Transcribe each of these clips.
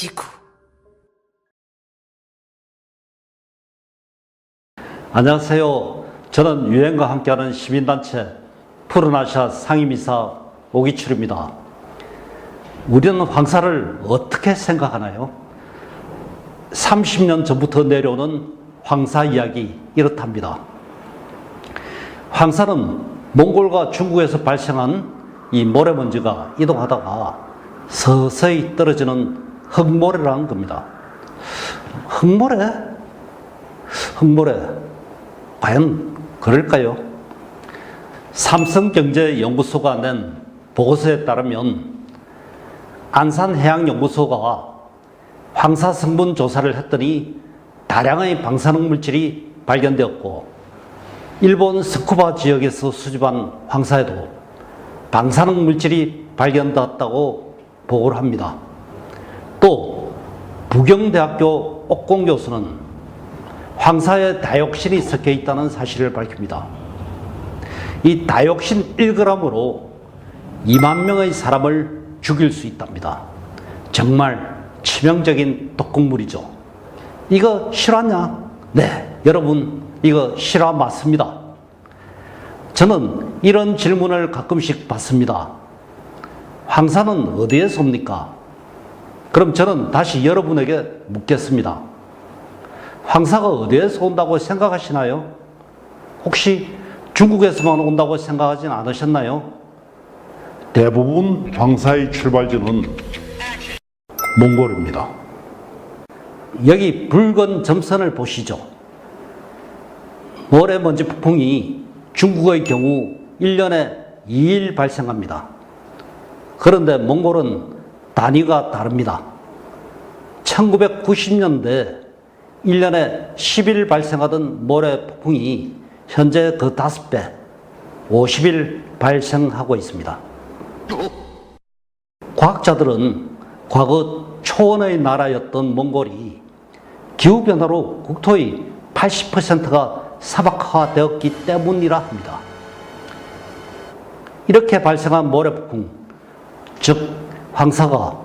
지구. 안녕하세요. 저는 유엔과 함께하는 시민단체 푸른아시아 상임이사 오기출입니다. 우리는 황사를 어떻게 생각하나요? 30년 전부터 내려오는 황사 이야기 이렇답니다. 황사는 몽골과 중국에서 발생한 이 모래먼지가 이동하다가 서서히 떨어지는 흙모래라는 겁니다. 흙모래? 흙모래. 과연 그럴까요? 삼성경제연구소가 낸 보고서에 따르면 안산해양연구소가 황사 성분 조사를 했더니 다량의 방사능 물질이 발견되었고 일본 스쿠바 지역에서 수집한 황사에도 방사능 물질이 발견되었다고 보고를 합니다. 또 부경대학교 옥공 교수는 황사에 다이옥신이 섞여 있다는 사실을 밝힙니다. 이 다이옥신 1g으로 2만 명의 사람을 죽일 수 있답니다. 정말 치명적인 독극물이죠. 이거 실화냐? 네, 여러분, 이거 실화 맞습니다. 저는 이런 질문을 가끔씩 받습니다. 황사는 어디에서 옵니까? 그럼 저는 다시 여러분에게 묻겠습니다. 황사가 어디에서 온다고 생각하시나요? 혹시 중국에서만 온다고 생각하진 않으셨나요? 대부분 황사의 출발지는 몽골입니다. 여기 붉은 점선을 보시죠. 모래먼지 폭풍이 중국의 경우 1년에 2일 발생합니다. 그런데 몽골은 단위가 다릅니다. 1990년대 1년에 10일 발생하던 모래 폭풍이 현재 그 5배, 50일 발생하고 있습니다. 과학자들은 과거 초원의 나라였던 몽골이 기후변화로 국토의 80%가 사막화되었기 때문이라 합니다. 이렇게 발생한 모래폭풍, 즉 황사가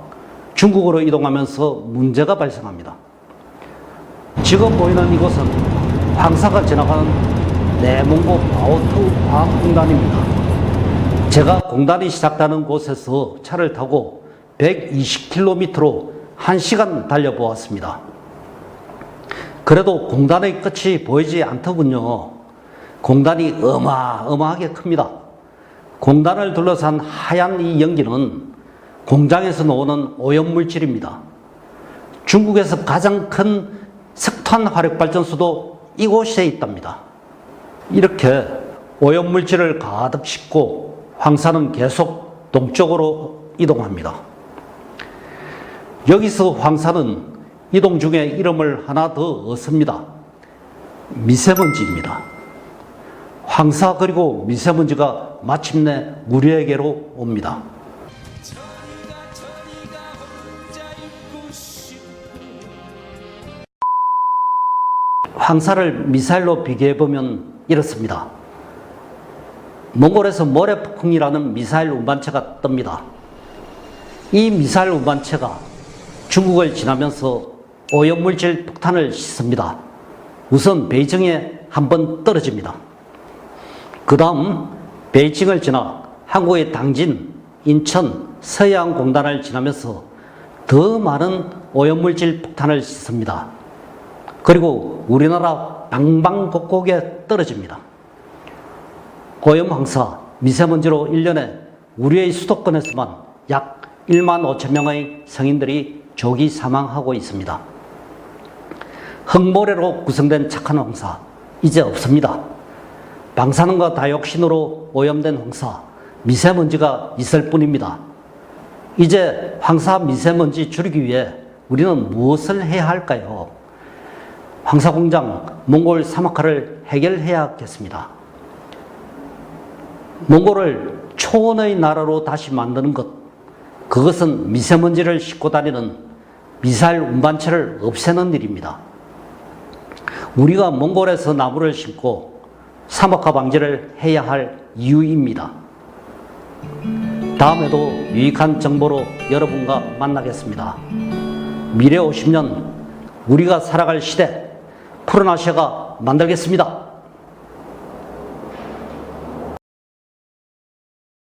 중국으로 이동하면서 문제가 발생합니다. 지금 보이는 이곳은 황사가 지나가는 내몽고 바오투 과학공단입니다. 제가 공단이 시작되는 곳에서 차를 타고 120km로 1시간 달려보았습니다. 그래도 공단의 끝이 보이지 않더군요. 공단이 어마어마하게 큽니다. 공단을 둘러싼 하얀 이 연기는 공장에서 나오는 오염물질입니다. 중국에서 가장 큰 석탄 화력 발전소도 이곳에 있답니다. 이렇게 오염물질을 가득 싣고 황사는 계속 동쪽으로 이동합니다. 여기서 황사는 이동 중에 이름을 하나 더 얻습니다. 미세먼지입니다. 황사 그리고 미세먼지가 마침내 우리에게로 옵니다. 황사를 미사일로 비교해 보면 이렇습니다. 몽골에서 모래폭풍이라는 미사일 운반체가 뜹니다. 이 미사일 운반체가 중국을 지나면서 오염물질 폭탄을 싣습니다. 우선 베이징에 한 번 떨어집니다. 그 다음 베이징을 지나 한국의 당진, 인천, 서해안공단을 지나면서 더 많은 오염물질 폭탄을 싣습니다. 그리고 우리나라 방방곡곡에 떨어집니다. 오염 황사, 미세먼지로 1년에 우리의 수도권에서만 약 1만 5천 명의 성인들이 조기 사망하고 있습니다. 흙모래로 구성된 착한 황사, 이제 없습니다. 방사능과 다이옥신으로 오염된 황사, 미세먼지가 있을 뿐입니다. 이제 황사 미세먼지 줄이기 위해 우리는 무엇을 해야 할까요? 황사 공장, 몽골 사막화를 해결해야겠습니다. 몽골을 초원의 나라로 다시 만드는 것, 그것은 미세먼지를 싣고 다니는 미사일 운반체를 없애는 일입니다. 우리가 몽골에서 나무를 심고 사막화 방지를 해야 할 이유입니다. 다음에도 유익한 정보로 여러분과 만나겠습니다. 미래 50년 우리가 살아갈 시대 푸른 아시아가 만들겠습니다.